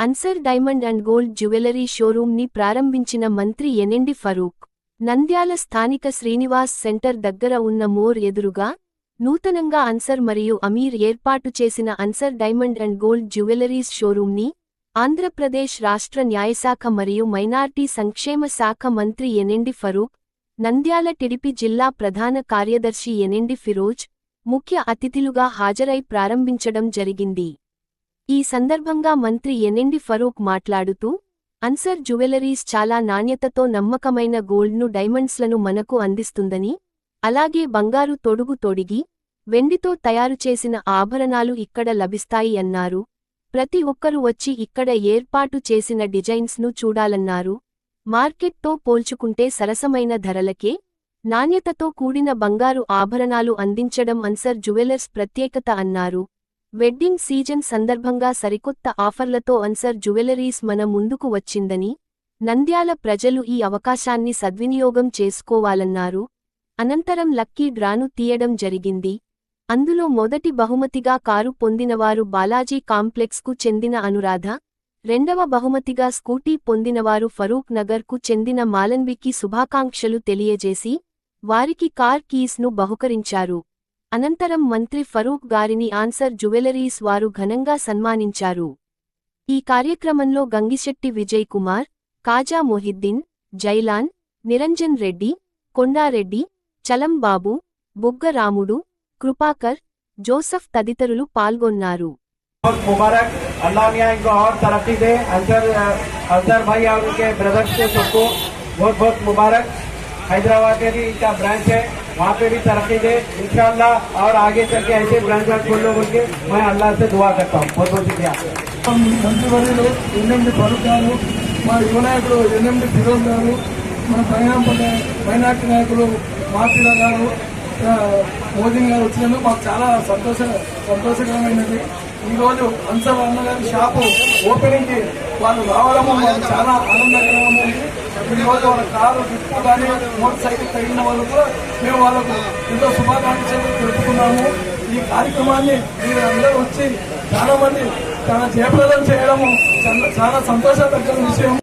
Ansar diamond and gold jewellery షోరూంని ని ప్రారంభించిన మంత్రి ఎనెండి ఫరూక్ నంద్యాల స్థానిక శ్రీనివాస్ సెంటర్ దగ్గర ఉన్న మోర్ ఎదురుగా నూతనంగా అన్సర్ మరియు అమీర్ ఏర్పాటు చేసిన Ansar diamond and gold jewelleries షోరూంని Andhra Pradesh రాష్ట్ర న్యాయశాఖ మరియు మైనార్టీ సంక్షేమ శాఖ మంత్రి ఎనెండి ఫరూక్ నంద్యాల టిడిపి జిల్లా ప్రధాన కార్యదర్శి ఎనెండి ఫిరోజ్ ముఖ్య అతిథులుగా హాజరై ప్రారంభించడం జరిగింది. ఈ సందర్భంగా మంత్రి ఎనెండి ఫరూక్ మాట్లాడుతూ అన్సర్ జ్యువెలరీస్ చాలా నాణ్యతతో నమ్మకమైన గోల్డ్ను డైమండ్స్లను మనకు అందిస్తుందని అలాగే బంగారు తొడుగు తొడిగి వెండితో తయారు చేసిన ఆభరణాలు ఇక్కడ లభిస్తాయి అన్నారు. ప్రతి ఒక్కరూ వచ్చి ఇక్కడ ఏర్పాటు చేసిన డిజైన్స్ను చూడాలన్నారు. మార్కెట్తో పోల్చుకుంటే సరసమైన ధరలకే నాణ్యతతో కూడిన బంగారు ఆభరణాలు అందించడం అన్సర్ జ్యువెలర్స్ ప్రత్యేకత అన్నారు. వెడ్డింగ్ సీజన్ సందర్భంగా సరికొత్త ఆఫర్లతో అన్సర్ జ్యువెలరీస్ మన ముందుకు వచ్చిందని నంద్యాల ప్రజలు ఈ అవకాశాన్ని సద్వినియోగం చేసుకోవాలన్నారు. అనంతరం లక్కీ డ్రాను తీయడం జరిగింది. అందులో మొదటి బహుమతిగా కారు పొందినవారు బాలాజీ కాంప్లెక్స్కు చెందిన అనురాధ రెండవ బహుమతిగా స్కూటీ పొందినవారు ఫరూక్ నగర్కు చెందిన మాలన్వికి శుభాకాంక్షలు తెలియజేసి వారికి కార్ కీస్ను బహుకరించారు. అనంతరం మంత్రి ఫరూక్ గారిని ఆన్సర్ జ్యువెలరీస్ వారు ఘనంగా సన్మానించారు ఈ కార్యక్రమంలో గంగిశెట్టి విజయ్ కుమార్ కాజా మొహిద్దీన్ జైలాన్ నిరంజన్ రెడ్డి కొండారెడ్డి చలం బాబు బుగ్గ రాముడు కృపాకర్ జోసఫ్ తదితరులు పాల్గొన్నారు बहुत मुबारक अल्लाह मियाँ इनको और तरक्की दे अंसर अंसर भाई और उनके ब्रदर्स को सबको बहुत बहुत मुबारक हैदराबाद में भी इनका ब्रांच है वहाँ पे भी तरक्की दे इंशाल्लाह और आगे चल के ऐसे ब्रांच खोलने बोल के मैं अल्लाह से दुआ करता हूँ बहुत बहुत शुक्रिया మంత్రివర్యులు ఎన్ఎండి ఫరూక్ గారు మా యువ నాయకుడు ఎన్ఎండి ఫిరోజ్ గారు మన మైనార్టీ మైనార్టీ నాయకులు మార్పిల గారు ఆ, మోదీ గారు వచ్చినందుకు మాకు చాలా సంతోష సంతోషకరమైనది ఈరోజు అన్సర్ అన్న గారి షాపు ఓపెనింగ్ కి వాళ్ళు రావడము మాకు చాలా ఆనందకరంగా ఉంది ఈరోజు వాళ్ళ కారు గిఫ్ట్ కానీ మోటార్ సైకిల్ తగిన వాళ్ళు కూడా మేము వాళ్ళకు ఎంతో శుభాకాంక్షలు తెలుపుకున్నాము ఈ కార్యక్రమాన్ని మీరందరూ అందరూ వచ్చి చాలా మంది చాలా జయప్రదం చేయడము చాలా- చాలా విషయం.